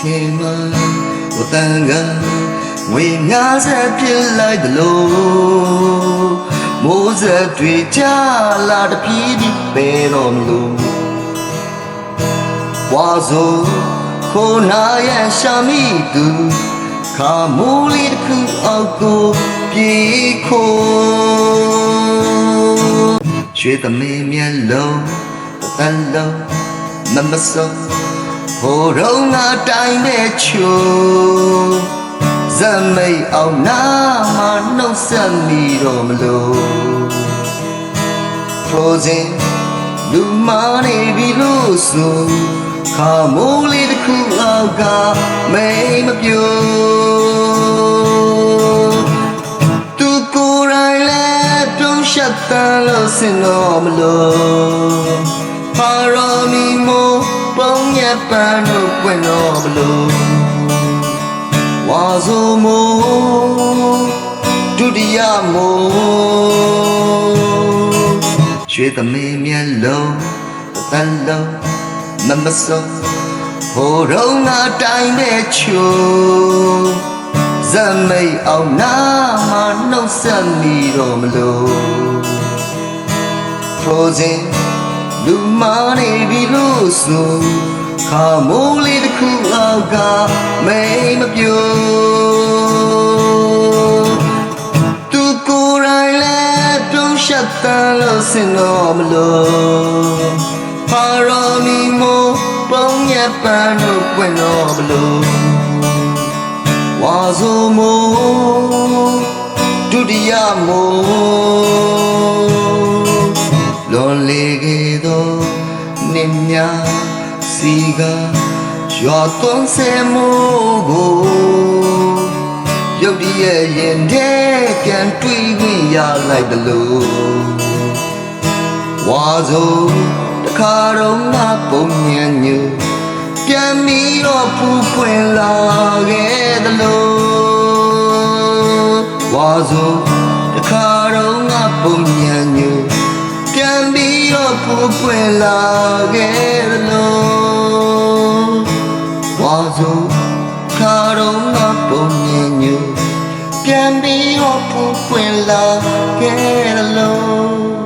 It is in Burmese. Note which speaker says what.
Speaker 1: ခင်မဝတန်ကငွေများဆက်ပြစ်လိုက်သလိုမိုးဆက်တွေကြလာတပြေးပြီးပဲတော့မလို့ဝါဆိုခိုးနာရဲ့ရှာမိသူခါမိုးလေးတစ်ခုအောက်ကိုပြေးခိုးရွှေသမီးမျက်လုံးတန်လုံး မမစောဟိုတော့ငါတိုင်းနဲ့ချိုးဇမိတ်အောင်နာမနှုတ်ဆက်မိတော့မလို့ frozen လူမနေပြီလို့ဆိုခါမိုးလေးတစ်ခုအောက်ကမိတ်မပြိုသူကိုယ်တိုင်လည်းပြုံးရှက်တန်လို့စင်တော့မလို့ ပါရမီမို့ပုံရပန်းတို့ပွင့်တော့မလို့ဝါဆိုမို့ဒုတိယမို့ရွှေသမီးမျက်လုံးတန်လုံးမမစောဟိုတော့ငါတိုင်းနဲ့ချိုးဇမိတ်အောင်နာမနှုတ်ဆက်မိတော့မလို့ frozen လူမနေပြီလို့ဆိုခါမိုးလေးတစ်ခုအောက်ကမိတ်မပြိုသူကိုယ်တိုင်လည်းပြုံးရှက်တန်လို့စင်တော့မလို့ပါရမီမို့ပုံရပန်းတို့ပွင့်တော့မလို့ဝါဆိုမို့ဒုတိယမို့ များစီကရွာသွန်းဆဲမို့ကိုရုပ်တရက်ရင်ထဲပြန်တွေ့ခွင့်ရလိုက်တယ်လို့ဝါဆိုတခါတော့ငါပုံညံညူပြန်ပြီးတော့ပူပွင့်လာခဲ့တယ်လို့ဝါဆို ပြီးတော့ပူပွင့်လာခဲ့တယ်လို့ဝါဆိုခါတော့ငါပုံညံညူပြန်ပြီးတော့ပူပွင့်လာခဲ့တယ်လို့